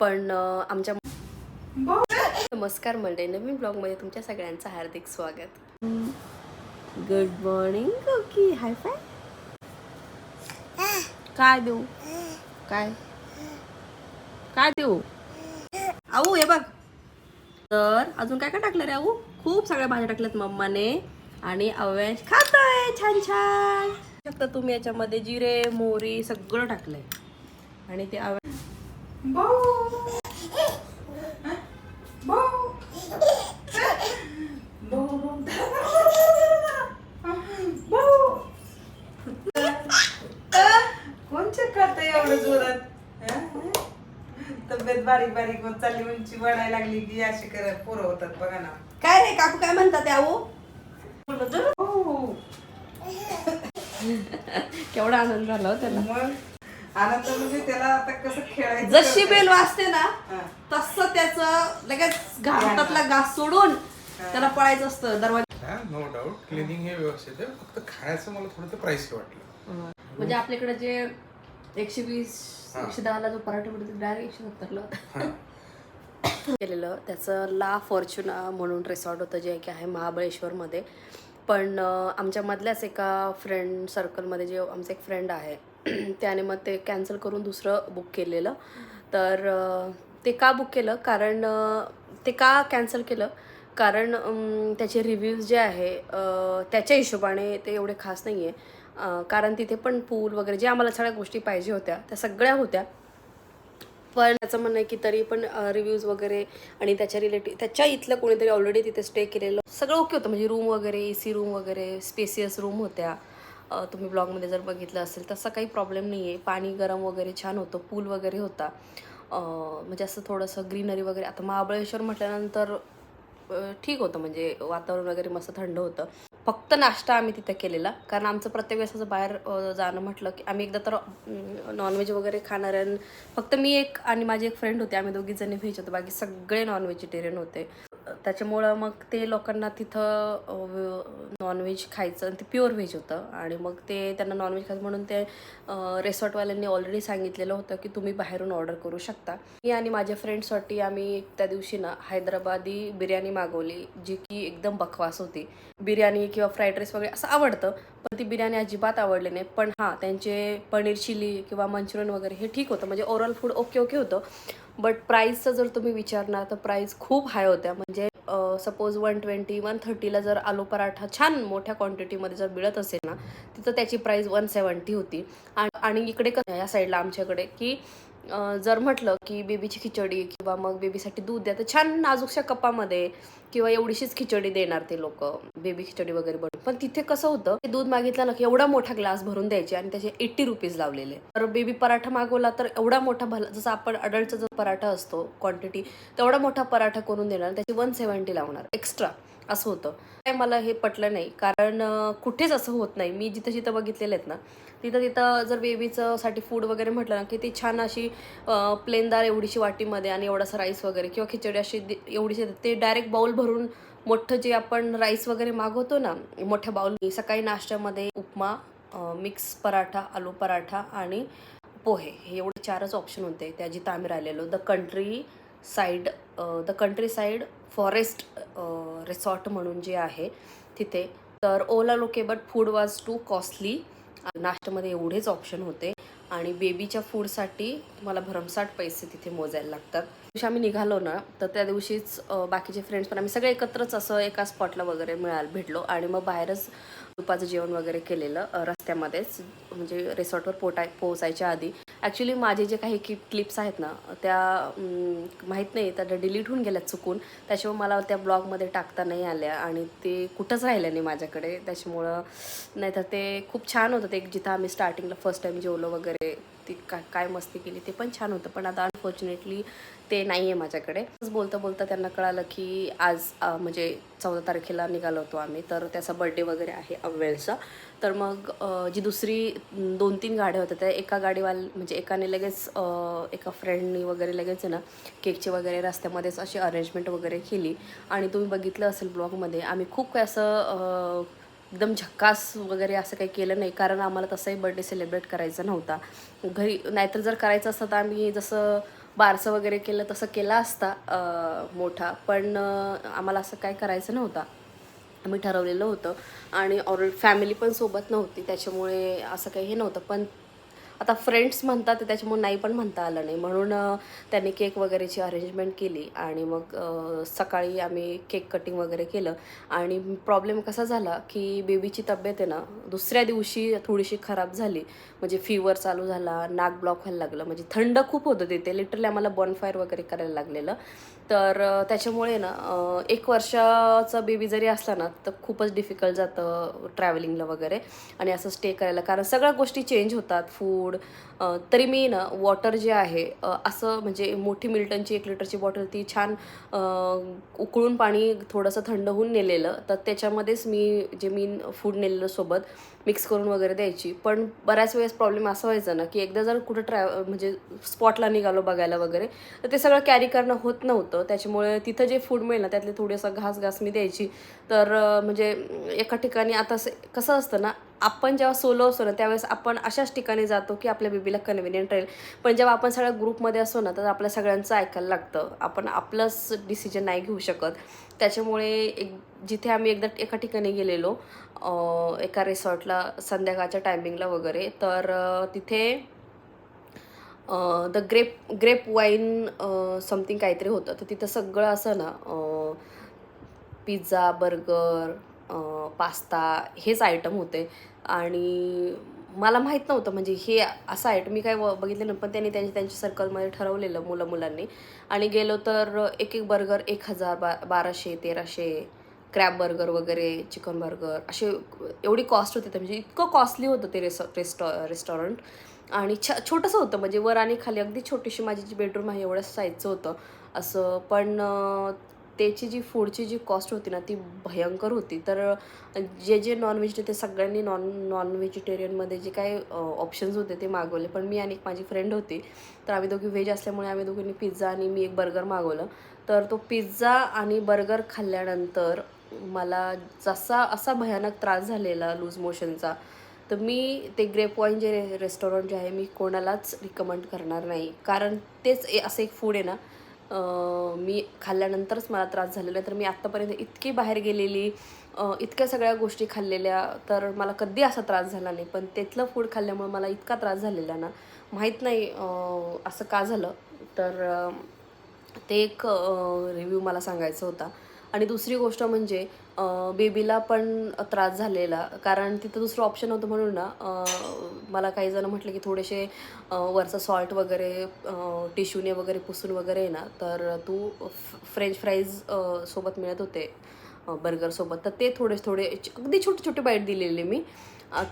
पण आमच्या नमस्कार मंडळी नवीन ब्लॉगमध्ये तुमच्या सगळ्यांचं हार्दिक स्वागत. Good morning okay hi five काय देऊ? काय? काय देऊ? आऊ हे बघ. तर अजून काय काय टाकलं रे आऊ? खूप सगळ्या भाज्या टाकल्यात मम्माने. आणि अव्यांश खातोय छान छान. फक्त तुम्ही याच्यामध्ये जिरे मोहरी सगळं टाकलंय. आणि ते अव्या तब्येत बारीक बारीक होत चालली उंची वाढायला लागली की अशी कर पोरं होतात बघा ना काय रे काकू काय म्हणतात ते आऊ हो. केवढा आनंद झाला हो त्याला. मग? आनंद म्हणजे त्याला आता कसं खेळायचं जशी. बेल वाजते ना हा. तसं त्याचं लगेच घाटातला घास सोडून त्याला पळायचं असतं दरवाजा. नो डाऊट क्लिनिंग हे व्यवस्थित आहे. फक्त खाण्याचं मला थोडं प्राइस वाटलं. म्हणजे आपल्याकडे जे एकशे वीस एकशे दहाला जो पराठा मिळतो डायरेक्ट एकशे सत्तरला होता. केलेलं. त्याचं ला फॉर्च्युना म्हणून रिसॉर्ट होतं जे की आहे महाबळेश्वरमध्ये. पण अं, आमच्या मधल्याच एका फ्रेंड सर्कलमध्ये जे आमचं एक फ्रेंड आहे त्याने मग ते कॅन्सल करून दुसरं बुक केलेलं. तर ते का बुक केलं? कारण ते का कॅन्सल केलं? कारण त्याचे रिव्ह्यूज जे आहे त्याच्या हिशोबाने ते एवढे खास नाही आहे कारण तिथे पण पूल वगैरे जे आम्हाला सगळ्या गोष्टी पाहिजे होत्या त्या सगळ्या होत्या. पण त्याचं म्हणणं आहे की तरी पण रिव्ह्यूज वगैरे आणि त्याच्या रिलेटिव्ह त्याच्या इथलं कोणीतरी ऑलरेडी तिथे स्टे केलेलं. सगळं ओके होतं. म्हणजे रूम वगैरे ए सी रूम वगैरे स्पेसियस रूम होत्या. तुम्ही ब्लॉगमध्ये जर बघितलं असेल तसा काही प्रॉब्लेम नाही आहे पाणी गरम वगैरे छान होतं. पूल वगैरे होता. म्हणजे असं थोडंसं ग्रीनरी वगैरे. आता महाबळेश्वर म्हटल्यानंतर ठीक होतं. म्हणजे वातावरण वगैरे मस्त थंड होतं. फक्त नाश्ता आम्ही तिथे केलेला. कारण आमचं प्रत्येक वेळेस असं बाहेर जाणं म्हटलं की आम्ही एकदा तर नॉनव्हेज वगैरे खाणाऱ्यां फक्त मी एक आणि माझी एक फ्रेंड होती. आम्ही दोघीजणी व्हेज होतो. बाकी सगळे नॉन व्हेजिटेरियन होते. त्याच्यामुळं मग ते लोकांना तिथं नॉनव्हेज खायचं आणि ते प्युअर व्हेज होतं. आणि मग ते त्यांना नॉनव्हेज खायचं म्हणून ते रेसॉर्टवाल्यांनी ऑलरेडी सांगितलेलं होतं की तुम्ही बाहेरून ऑर्डर करू शकता. मी आणि माझ्या फ्रेंडसाठी आम्ही त्या दिवशी ना हैदराबादी बिर्याणी मागवली जी की एकदम बकवास होती. बिर्याणी किंवा फ्राईड राईस वगैरे असं आवडतं पण ती बिर्याणी अजिबात आवडली नाही. पण हां त्यांचे पनीर चिली किंवा मंचुरियन वगैरे हे ठीक होतं. म्हणजे ओव्हरऑल फूड ओके ओके होतं. बट प्राईसचं जर तुम्ही विचारणार तर प्राईस खूप हाय होत्या. म्हणजे सपोज वन ट्वेंटी वन थर्टीला जर आलू पराठा छान मोठ्या क्वांटिटीमध्ये जर मिळत असेल ना तिथं त्याची प्राईस वन सेवन्टी होती. आणि इकडे कसं या साईडला आमच्याकडे की जर म्हटलं की बेबीची खिचडी किंवा मग बेबीसाठी दूध द्या तर छान नाजूकशा कपामध्ये किंवा एवढीशीच खिचडी देणार ते लोक बेबी खिचडी वगैरे बनवून. पण तिथे कसं होतं ते दूध मागितलं ना की एवढा मोठा ग्लास भरून द्यायचे आणि त्याचे एट्टी रुपीज लावलेले. तर बेबी पराठा मागवला तर एवढा मोठा भला जसं आपण अडल्टचा जो पराठा असतो क्वांटिटी तेवढा मोठा पराठा करून देणार? त्याची वन सेवन्टी लावणार एक्स्ट्रा असं होतं. काय मला हे पटलं नाही. कारण कुठेच असं होत नाही. मी जिथं जिथं बघितलेले आहेत ना तिथं तिथं जर बेबीचं साठी फूड वगैरे म्हटलं ना की ती छान अशी प्लेनदार एवढीशी वाटीमध्ये आणि एवढासा राईस वगैरे किंवा खिचडी अशी दे- एवढीशी ते डायरेक्ट बाऊल भरून मोठं जे आपण राईस वगैरे मागवतो ना मोठ्या बाऊल सकाळी नाश्त्यामध्ये उपमा मिक्स पराठा आलू पराठा आणि पोहे. हे एवढे चारच ऑप्शन होते. त्या जिथं आम्ही राहिलेलो. The countryside the countryside forest resort म्हणून जे आहे तिथे. तर ओला लोके but food was too costly नाश्त्यामध्ये एवढेच ऑप्शन होते. आणि बेबीच्या फूडसाठी मला भरमसाठ पैसे तिथे मोजायला लागतात. दिवशी आम्ही निघालो ना तर त्या दिवशीच बाकीचे फ्रेंड्स पण आम्ही सगळे एकत्रच असं एका स्पॉटला वगैरे मिळाल भेटलो. आणि मग बाहेरच दुपारचं जेवण वगैरे केलेलं रस्त्यामध्येच म्हणजे रिसॉर्टवर पोटाय पोहोचायच्या आधी. ॲक्च्युली माझे जे काही की क्लिप्स आहेत ना त्या माहीत नाही त्या डिलीट होऊन गेल्या चुकून. त्याच्यामुळे मला त्या ब्लॉगमध्ये टाकता नाही आल्या आणि ते कुठंच राहिलं नाही माझ्याकडे. त्याच्यामुळं नाहीतर ते खूप छान होतं ते जिथं आम्ही स्टार्टिंगला फर्स्ट टाईम जेवलो वगैरे. ती काय काय मस्ती केली ते पण छान होतं. पण आता अनफॉर्च्युनेटली ते नाही आहे माझ्याकडे. बोलता बोलता त्यांना कळालं की आज म्हणजे चौदा तारखेला निघालो होतो आम्ही. तर त्याचा बड्डे वगैरे आहे अव्वेलचा. तर मग जी दुसरी दोन तीन गाड्या होत्या त्या एका गाडीवाल म्हणजे एकाने लगेच एका फ्रेंडनी वगैरे लगेच ना केकचे वगैरे रस्त्यामध्येच अशी अरेंजमेंट वगैरे केली. आणि तुम्ही बघितलं असेल ब्लॉगमध्ये आम्ही खूप काही असं एकदम झक्कास वगैरे असं काही केलं नाही. कारण आम्हाला तसाही बर्थडे सेलिब्रेट करायचा नव्हता. घरी नाहीतर जर करायचं असतं तर आम्ही जसं बारसं वगैरे केलं तसं केला असता मोठा. पण आम्हाला असं काय करायचं नव्हता. आम्ही ठरवलेलं होतं. आणि ऑल फॅमिली पण सोबत नव्हती. त्याच्यामुळे असं काही हे नव्हतं. पण आता फ्रेंड्स म्हणतात त्याच्यामुळे नाही पण म्हणता आलं नाही. म्हणून त्यांनी केक वगैरेची अरेंजमेंट केली आणि मग सकाळी आम्ही केक कटिंग वगैरे केलं. आणि प्रॉब्लेम कसा झाला की बेबीची तब्येत आहे ना दुसऱ्या दिवशी थोडीशी खराब झाली. म्हणजे फिवर चालू झाला नाक ब्लॉक व्हायला लागलं. म्हणजे थंड खूप होतं तिथे. लिटरली आम्हाला बॉनफायर वगैरे करायला लागलेलं. तर त्याच्यामुळे ना एक वर्षाचा बेबी जरी असला ना तर खूपच डिफिकल्ट जातं ट्रॅव्हलिंगला वगैरे आणि असं स्टे करायला. कारण सगळ्या गोष्टी चेंज होतात. फूड तरी मी ना वॉटर जे आहे असं म्हणजे मोठी मिल्टनची एक लिटरची बॉटल ती छान उकळून पाणी थोडंसं थंड होऊन नेलेलं. तर त्याच्यामध्येच मी जे मी फूड नेलेलं सोबत मिक्स करून वगैरे द्यायची. पण बऱ्याच वेळेस प्रॉब्लेम असा व्हायचा ना की एकदा जर कुठं ट्रॅ म्हणजे स्पॉटला निघालो बघायला वगैरे तर ते सगळं कॅरी करणं होत नव्हतं. त्याच्यामुळे तिथं जे फूड मिळेल ना त्यातले थोडंसं घास घास मी द्यायची. तर म्हणजे एका ठिकाणी आता कसं असतं ना आपण जेव्हा सोलो असतो ना त्यावेळेस आपण अशाच ठिकाणी जातो की आपल्या बेबीला कन्व्हिनियंट राहील. पण जेव्हा आपण सगळ्या ग्रुपमध्ये असतो ना तर आपल्या सगळ्यांचं ऐकायला लागतं. आपण आपलंच डिसिजन नाही घेऊ शकत. त्याच्यामुळे एक जिथे आम्ही एकदा एका ठिकाणी गेलेलो एका रिसॉर्टला संध्याकाळच्या टायमिंगला वगैरे तर तिथे the grape grape wine something काहीतरी होतं. तर तिथं सगळं असं ना पिझ्झा बर्गर पास्ता हेच आयटम होते. आणि मला माहीत नव्हतं म्हणजे हे असं आयटम मी काय व- बघितलं नाही पण त्यांनी त्यांच्या त्यांच्या सर्कलमध्ये ठरवलेलं मुलं मुलांनी. आणि गेलो तर एक एक बर्गर एक हजार बा बाराशे तेराशे क्रॅब बर्गर वगैरे चिकन बर्गर असे एवढी कॉस्ट होती. तर म्हणजे इतकं कॉस्टली होतं ते रेस्टॉ रेस्टॉ रेस्टॉरंट आणि छ छोटंसं होतं. म्हणजे वर आणि खाली अगदी छोटीशी माझी जी बेडरूम आहे एवढ्या साईजचं होतं. असं पण त्याची जी फूडची जी कॉस्ट होती ना ती भयंकर होती. तर जे जे नॉन व्हेज ते सगळ्यांनी नॉन नॉन व्हेजिटेरियनमध्ये जे काही ऑप्शन्स होते ते मागवले. पण मी आणि एक माझी फ्रेंड होती. तर आम्ही दोघी व्हेज असल्यामुळे आम्ही दोघींनी पिझ्झा आणि मी एक बर्गर मागवलं. तर तो पिझ्झा आणि बर्गर खाल्ल्यानंतर मला जसा असा भयानक त्रास झालेला लूज मोशनचा तर मी ते ग्रेप वाईन जे रे रेस्टॉरंट जे आहे मी कोणालाच रिकमेंड करणार नाही. कारण तेच ए- असं एक फूड आहे ना मी खाल्ल्यानंतरच मला त्रास झालेला आहे. तर मी आत्तापर्यंत इतकी बाहेर गेलेली इतक्या सगळ्या गोष्टी खाल्लेल्या तर मला कधी असा त्रास झाला नाही. पण तिथलं फूड खाल्ल्यामुळे मला इतका त्रास झालेला ना माहीत नाही असं का झालं. तर ते एक रिव्ह्यू मला सांगायचा होता. आणि दुसरी गोष्ट म्हणजे बेबीला पण त्रास झालेला. कारण तिथं दुसरं ऑप्शन होतं म्हणून ना मला काही जण म्हटलं की थोडेसे वरचं सॉल्ट वगैरे टिश्यूने वगैरे पुसून वगैरे आहे ना तर तू फ्रेंच फ्राईज सोबत मिळत होते बर्गरसोबत तर ते थोडे थोडे अगदी छोटे छोटे बाईट दिलेले मी.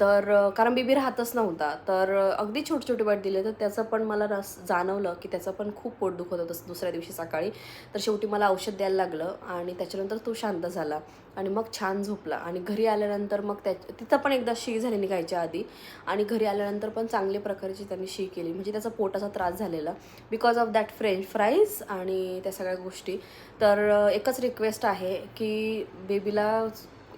तर कारण बेबी राहतच नव्हता. तर अगदी छोटे छोटे वाट दिले तर त्याचं पण मला रस जाणवलं की त्याचं पण खूप पोट दुखत होतं दुसऱ्या दिवशी सकाळी. तर शेवटी मला औषध द्यायला लागलं आणि त्याच्यानंतर तो शांत झाला आणि मग छान झोपला. आणि घरी आल्यानंतर मग त्या तिथं पण एकदा शी झाली निघायच्या आधी आणि घरी आल्यानंतर पण चांगल्या प्रकारची त्यांनी शी केली. म्हणजे त्याचा पोटाचा त्रास झालेला. Because of that French fries आणि त्या सगळ्या गोष्टी. तर एकच रिक्वेस्ट आहे की बेबीला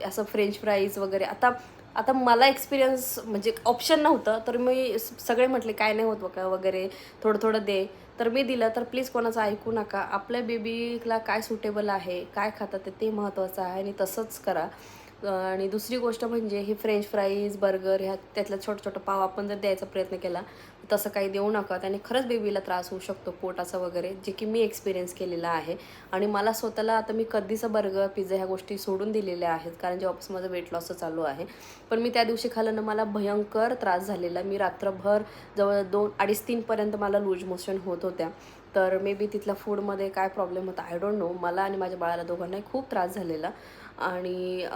असं फ्रेंच फ्राईज वगैरे. आता आता मला एक्सपिरियन्स म्हणजे ऑप्शन नव्हतं तर मी सगळे म्हटले काय नाही होत का वगैरे थोडं थोडं दे. तर मी दिलं तर प्लीज कोणाचं ऐकू नका. आपल्या बेबीला काय सुटेबल आहे काय खातात ते- ते महत्त्वाचं आहे आणि तसंच करा. आणि दुसरी गोष्ट म्हणजे हे फ्रेंच फ्राईज बर्गर ह्या त्यातला छोटं छोटं पाव आपण जर द्यायचा प्रयत्न केला तसं काही देऊ नका. त्याने खरंच बेबीला त्रास होऊ शकतो पोटाचा वगैरे जे की मी एक्सपिरियन्स केलेला आहे. आणि मला स्वतःला आता मी कधीचं बर्गर पिझ्झा ह्या गोष्टी सोडून दिलेल्या आहेत कारण जेव्हापासून माझं वेट लॉसचं चालू आहे. पण मी त्या दिवशी खाल्यानं मला भयंकर त्रास झालेला. मी रात्रभर जवळ दोन अडीच तीनपर्यंत मला लूज मोशन होत होत्या. तर मे बी तिथल्या फूडमध्ये काय प्रॉब्लेम होता आय डोंट नो मला आणि माझ्या बाळाला दोघांनाही खूप त्रास झालेला. आणि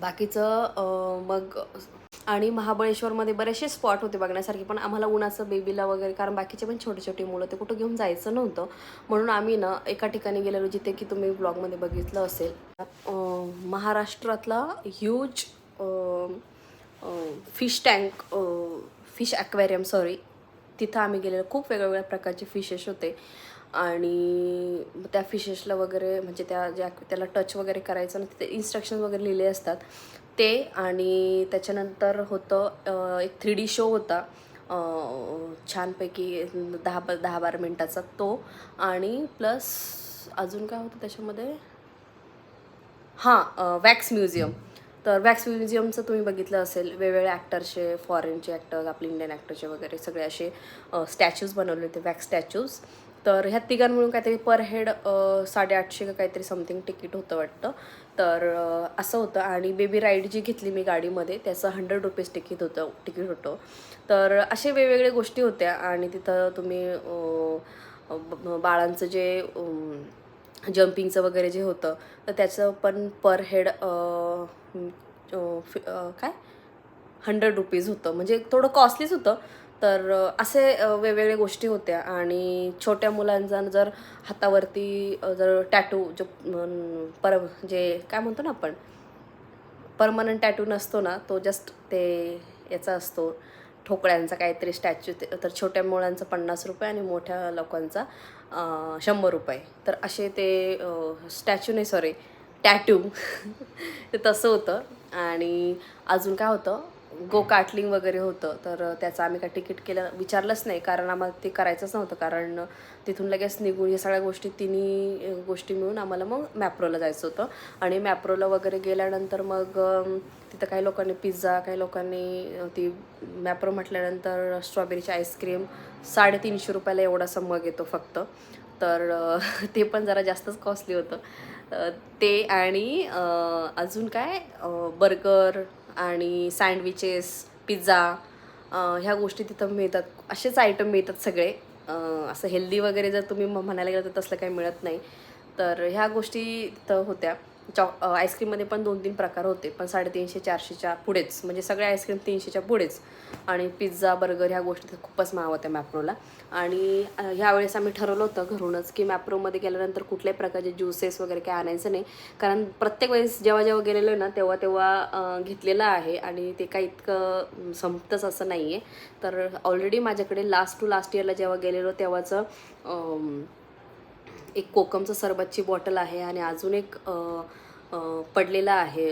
बाकीचं मग आणि महाबळेश्वरमध्ये बरेचसे स्पॉट होते बघण्यासारखे पण आम्हाला उन्हाचं बेबीला वगैरे कारण बाकीचे पण छोटे छोटे मुलं ते कुठं घेऊन जायचं नव्हतं. म्हणून आम्ही ना एका ठिकाणी गेलेलो जिथे की तुम्ही ब्लॉगमध्ये बघितलं असेल. महाराष्ट्रातला huge fish tank fish aquarium sorry तिथं आम्ही गेलेलो. खूप वेगवेगळ्या प्रकारचे फिशेस होते. आणि त्या फिशेसला वगैरे म्हणजे त्या ज्या त्याला टच वगैरे करायचं ना तिथे इन्स्ट्रक्शन वगैरे लिहिले असतात. ते आणि त्याच्यानंतर होतं एक थ्री डी शो होता. छानपैकी दहा ब दहा बारा मिनटाचा तो. आणि प्लस अजून काय होतं त्याच्यामध्ये? हां वॅक्स म्युझियम तर वॅक्स म्युझियमचं तुम्ही बघितलं असेल वेगवेगळे ॲक्टरचे फॉरेनचे ॲक्टर आपले इंडियन ॲक्टरचे वगैरे सगळे असे स्टॅच्यूज बनवले होते वॅक्स स्टॅच्यूज तर ह्या तिघां मिळून काहीतरी पर हेड साडेआठशे का काहीतरी समथिंग तिकीट होतं वाटतं. तर असं होतं आणि बेबी राईड जी घेतली मी गाडीमध्ये त्याचं हंड्रेड रुपीज तिकीट होतं तिकीट होतं. तर असे वेगवेगळ्या गोष्टी होत्या आणि तिथं तुम्ही बाळांचं जे जम्पिंगचं वगैरे जे होतं तर त्याचं पण पर हेड काय? हंड्रेड रुपीज होतं. म्हणजे थोडं कॉस्टलीच होतं तर असे वेगवेगळ्या गोष्टी होत्या. आणि छोट्या मुलांचा जर हातावरती जर टॅटू जो पर जे काय म्हणतो ना आपण परमनंट टॅटू नसतो ना तो जस्ट ते याचा असतो. ठोकळ्यांचा काहीतरी स्टॅच्यू तर छोट्या मुलांचा पन्नास रुपये आणि मोठ्या लोकांचा शंभर रुपये. तर असे ते स्टॅच्यू नाही सॉरी टॅटू. ते तसं होतं. आणि अजून काय होतं? गो कार्टलिंग वगैरे होतं. तर त्याचं आम्ही काय तिकीट केलं विचारलंच नाही. कारण आम्हाला ते करायचंच नव्हतं. कारण तिथून लगेच निघून या सगळ्या गोष्टी तिन्ही गोष्टी मिळून आम्हाला मग मॅप्रोला जायचं होतं. आणि मॅप्रोला वगैरे गेल्यानंतर मग तिथं काही लोकांनी पिझ्झा काही लोकांनी ती मॅप्रो म्हटल्यानंतर स्ट्रॉबेरीची आईस्क्रीम साडेतीनशे रुपयाला एवढासा मग येतो फक्त. तर ते पण जरा जास्तच कॉस्टली होतं. ते आणि अजून काय? बर्गर आणि सँडविचेस पिझ्झा ह्या गोष्टी तिथं मिळतात. असेच आयटम मिळतात सगळे. असं हेल्दी वगैरे जर तुम्ही म- म्हणायला गेलं तर तसलं काही मिळत नाही. तर ह्या गोष्टी तिथं होत्या. चॉ आईस्क्रीममध्ये पण दोन तीन प्रकार होते पण साडेतीनशे चारशेच्या पुढेच म्हणजे सगळ्या आईस्क्रीम तीनशेच्या पुढेच. आणि पिझ्झा बर्गर ह्या गोष्टी तर खूपच महाग होत्या मॅप्रोला. आणि ह्यावेळेस आम्ही ठरवलं होतं घरूनच की मॅप्रोमध्ये गेल्यानंतर कुठल्याही प्रकारचे ज्युसेस वगैरे काय आणायचं नाही. कारण प्रत्येक वेळेस जेव्हा जेव्हा गेलेलो ना तेव्हा तेव्हा घेतलेलं आहे आणि ते काही इतकं संपतंच असं नाही आहे तर ऑलरेडी माझ्याकडे लास्ट टू लास्ट इयरला जेव्हा गेलेलो तेव्हाचं एक कोकमचं सरबतची बॉटल आहे आणि अजून एक पडलेलं आहे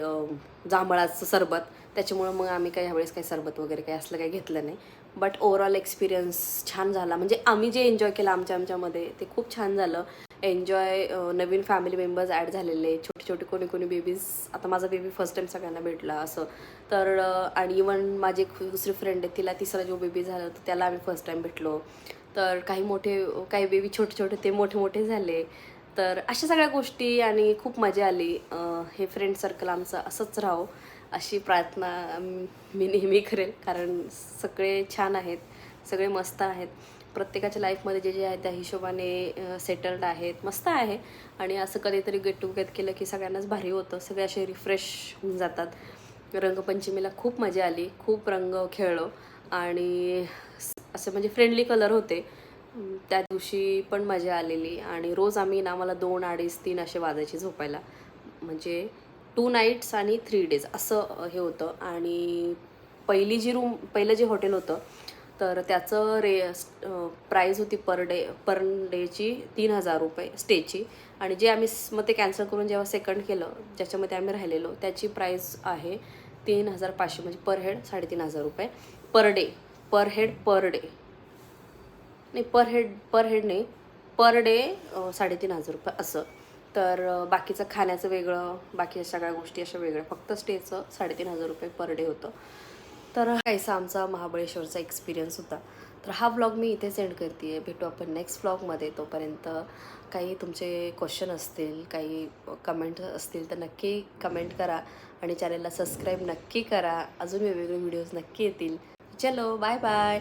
जांभळाचं सरबत. त्याच्यामुळं मग आम्ही काही ह्यावेळेस काही सरबत वगैरे काही असलं काही घेतलं नाही. बट ओवरऑल एक्सपिरियन्स छान झाला. म्हणजे आम्ही जे एन्जॉय केलं आमच्या आमच्यामध्ये ते खूप छान झालं. एन्जॉय नवीन फॅमिली मेंबर्स ॲड झालेले. छोटे छोटे कोणी कोणी बेबीज आता माझा बेबी फर्स्ट टाईम सगळ्यांना भेटला असं. तर आणि इवन माझी एक दुसरी फ्रेंड आहे तिला तिसरा जो बेबी झाला तर त्याला आम्ही फर्स्ट टाईम भेटलो. तर काही मोठे काही बेबी छोटे छोटे ते मोठे मोठे झाले. तर अशा सगळ्या गोष्टी आणि खूप मजा आली. हे फ्रेंड सर्कल आमचं असंच राहो अशी प्रार्थना मी नेहमी करेल. कारण सगळे छान आहेत सगळे मस्त आहेत. प्रत्येकाच्या लाईफमध्ये जे जे आहे त्या हिशोबाने सेटल्ड आहेत मस्त आहे. आणि असं कधीतरी गेट टुगेदर केलं की सगळ्यांनाच भारी होतं. सगळे असे रिफ्रेश होऊन जातात. रंगपंचमीला खूप मजा आली. खूप रंग खेळलो आणि असे म्हणजे फ्रेंडली कलर होते. त्या दिवशी पण मजा आलेली आणि रोज आम्ही ना मला दोन अडीच तीन असे वाजायचे झोपायला. म्हणजे टू नाईट्स आणि थ्री डेज असं हे होतं. आणि पहिली जी रूम पहिलं जे हॉटेल होतं तर त्याचं रे प्राईज होती पर डे पर डेची तीन हजार रुपये स्टेची आणि जे आम्ही मग ते कॅन्सल करून जेव्हा सेकंड केलं ज्याच्यामध्ये आम्ही राहिलेलो त्याची प्राईज आहे तीन हजार पाचशे म्हणजे पर हेड साडेतीन हजार रुपये per day per head per day. नाही पर हेड पर हेड नाही पर डे साडेतीन हजार रुपये असं. तर बाकीचं खाण्याचं वेगळं बाकी सगळ्या गोष्टी अशा वेगळ्या. फक्त स्टेचं साडेतीन हजार रुपये पर डे होतं. तर काहीसा आमचा महाबळेश्वरचा एक्सपिरियन्स होता. तर हा ब्लॉग मी इथेच एंड करते आहे भेटू आपण नेक्स्ट ब्लॉगमध्ये तोपर्यंत काही तुमचे क्वेश्चन असतील काही कमेंट असतील तर नक्की कमेंट करा. आणि चॅनलला सबस्क्राईब नक्की करा. अजून वेगवेगळे व्हिडिओज नक्की येतील. ચલો બાય બાય